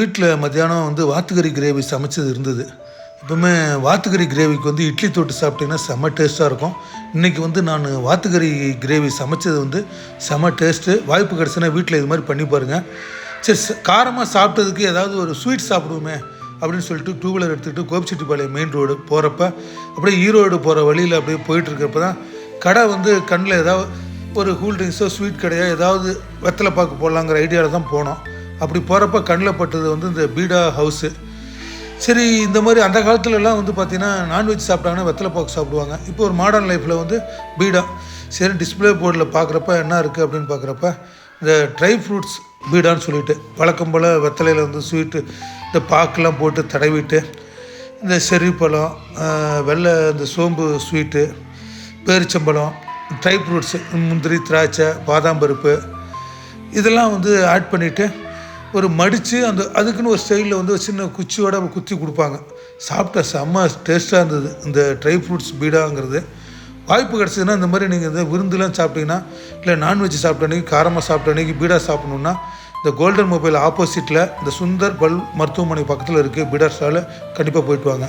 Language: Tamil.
வீட்டில் மத்தியானம் வந்து வாத்துக்கறி கிரேவி சமைச்சது இருந்தது. எப்பவுமே வாத்துக்கறி கிரேவிக்கு வந்து இட்லி தொட்டு சாப்பிட்டீங்கன்னா செம்ம டேஸ்ட்டாக இருக்கும். இன்றைக்கி வந்து நான் வாத்துக்கறி கிரேவி சமைச்சது வந்து செம்ம டேஸ்ட்டு வாய்ப்பு கிடச்சுன்னா வீட்டில் இது மாதிரி பண்ணி பாருங்கள் சரி காரமாக சாப்பிட்டதுக்கு ஏதாவது ஒரு ஸ்வீட் சாப்பிடுவோமே அப்படின்னு சொல்லிட்டு டூ வீலர் எடுத்துக்கிட்டு கோபிச்செட்டிப்பாளையம் மெயின் ரோடு போகிறப்ப அப்படியே ஈரோடு போகிற வழியில் அப்படியே போயிட்டுருக்கிறப்ப தான் கடை வந்து கண்ணில் ஏதாவது ஒரு கூல் ட்ரிங்க்ஸோ ஸ்வீட் கடையோ ஏதாவது வெத்தலை பாக்கு போடலாங்கிற ஐடியாவில் தான் போனோம். அப்படி போகிறப்ப கண்ணில் பட்டது வந்து இந்த பீடா ஹவுஸு. சரி இந்த மாதிரி அந்த காலத்துலலாம் வந்து பார்த்தீங்கன்னா நான்வெஜ் சாப்பிட்டாங்கன்னா வெத்தலை பாக்கு சாப்பிடுவாங்க. இப்போ ஒரு மாடர்ன் லைஃப்பில் வந்து பீடா. சரி டிஸ்பிளே போர்டில் பார்க்குறப்ப என்ன இருக்குது அப்படின்னு பார்க்குறப்ப இந்த ட்ரை ஃப்ரூட்ஸ் பீடான்னு சொல்லிட்டு வழக்கம் போல் வெத்தலையில் வந்து ஸ்வீட்டு இந்த பாக்கெலாம் போட்டு தடவிட்டு இந்த செரிப்பழம் பழம் வெள்ளை இந்த சோம்பு ஸ்வீட்டு பேரிச்சம்பழம் ட்ரை ஃப்ரூட்ஸு முந்திரி திராட்சை பாதாம் பருப்பு இதெல்லாம் வந்து ஆட் பண்ணிவிட்டு ஒரு மடித்து அந்த அதுக்குன்னு ஒரு ஸ்டைலில் வந்து ஒரு சின்ன குச்சியோட குத்தி கொடுப்பாங்க. சாப்பிட்ட செம்ம டேஸ்ட்டாக இருந்தது. இந்த ட்ரை ஃப்ரூட்ஸ் பீடாங்கிறது. வாய்ப்பு கிடச்சதுன்னா இந்த மாதிரி நீங்கள் இந்த விருந்துலாம் சாப்பிட்டீங்கன்னா இல்லை நான்வெஜ் சாப்பிட்ட அன்றைக்கி காரமாக சாப்பிட்ட அன்றைக்கி பீடா சாப்பிட்ணுன்னா இந்த கோல்டன் மொபைல் ஆப்போசிட்டில் இந்த சுந்தர் பல் மருத்துவமனை பக்கத்தில் இருக்குது பீடா ஸ்டாலில் கண்டிப்பாக போயிட்டு வாங்க.